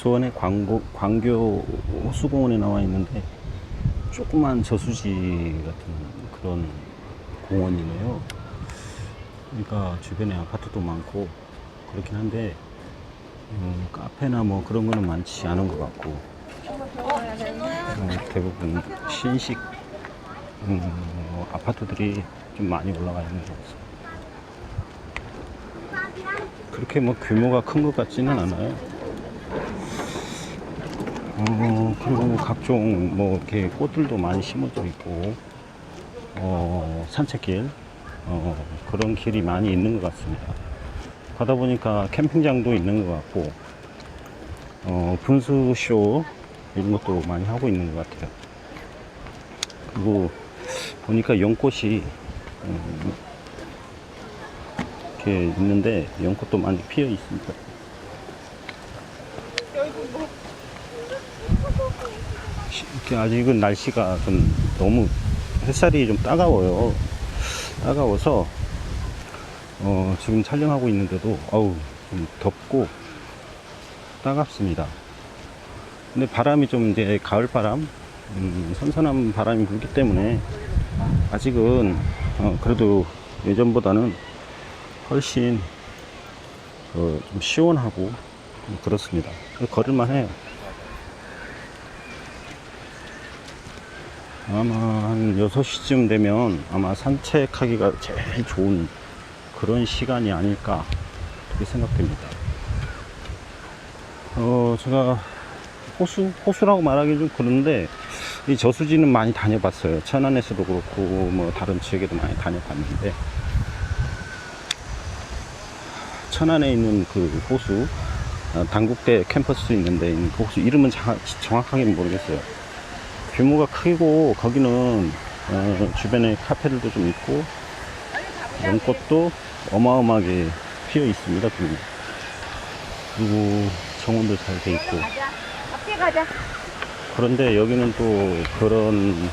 수원의 광고, 광교 호수공원에 나와 있는데 조그만 저수지 같은 그런 공원이네요. 그러니까 주변에 아파트도 많고 그렇긴 한데 음, 카페나 뭐 그런 거는 많지 않은 것 같고 어, 대부분 신식 음, 뭐 아파트들이 좀 많이 올라가 있는 것 같습니다. 그렇게 뭐 규모가 큰 것 같지는 않아요. 어, 그리고 각종 뭐 이렇게 꽃들도 많이 심어져 있고, 어, 산책길, 어, 그런 길이 많이 있는 것 같습니다. 가다 보니까 캠핑장도 있는 것 같고, 어, 분수쇼 이런 것도 많이 하고 있는 것 같아요. 그리고 보니까 연꽃이 음, 이렇게 있는데 연꽃도 많이 피어 있습니다. 시- 이렇게 아직은 날씨가 좀 너무 햇살이 좀 따가워요. 따가워서 어, 지금 촬영하고 있는데도 어우 좀 덥고 따갑습니다. 근데 바람이 좀 이제 가을 바람, 음, 선선한 바람이 불기 때문에 아직은 어, 그래도 예전보다는 훨씬 어, 좀 시원하고 그렇습니다. 걸을만 해요. 아마 한 6시쯤 되면 아마 산책하기가 제일 좋은 그런 시간이 아닐까 그렇게 생각됩니다. 어, 제가 호수, 호수라고 말하기 좀 그런데 이 저수지는 많이 다녀봤어요. 천안에서도 그렇고 뭐 다른 지역에도 많이 다녀봤는데 천안에 있는 그 호수 어, 당국대 캠퍼스 있는데 있는 그 호수 이름은 자- 정확하게 모르겠어요. 규모가 크고 거기는 어, 주변에 카페들도 좀 있고 연꽃도 어마어마하게 피어 있습니다. 그리고, 그리고 정원도 잘 돼 있고. 그런데 여기는 또 그런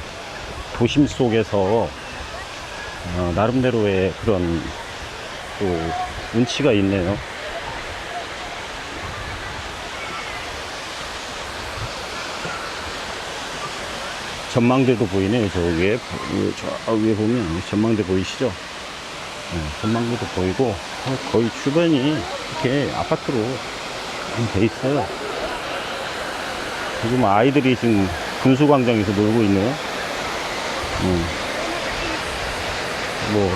도심 속에서 어, 나름대로의 그런 또 운치가 있네요. 전망대도 보이네요. 저 위에, 저 위에 보면 전망대 보이시죠? 네, 전망대도 보이고 어, 거의 주변이 이렇게 아파트로 돼 있어요. 지금 아이들이 지금 분수광장에서 놀고 있네요. 음. 뭐,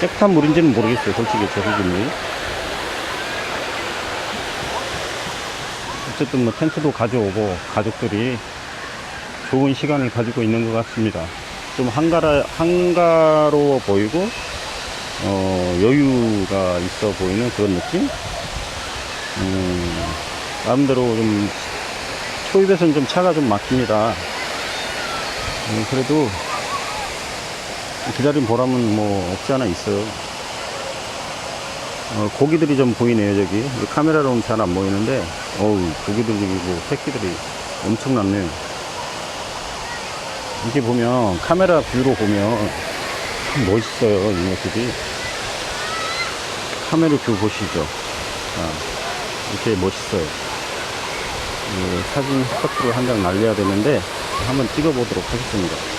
깨끗한 물인지는 모르겠어요. 솔직히 저 수준이. 어쨌든 뭐 텐트도 가져오고 가족들이 좋은 시간을 가지고 있는 것 같습니다. 좀 한가라, 한가로워 보이고, 어, 여유가 있어 보이는 그런 느낌? 음, 나름대로 좀 초입에서는 좀 차가 좀 막힙니다. 음, 그래도 기다린 보람은 뭐 없지 않아 있어요. 어, 고기들이 좀 보이네요, 저기. 이 카메라로는 잘 안 보이는데, 어우, 고기들이고 뭐 새끼들이 엄청났네요. 이렇게 보면, 카메라 뷰로 보면 참 멋있어요, 이 모습이. 카메라 뷰 보시죠. 아, 이렇게 멋있어요. 그 사진 스커트를 한장 날려야 되는데 한번 찍어 보도록 하겠습니다.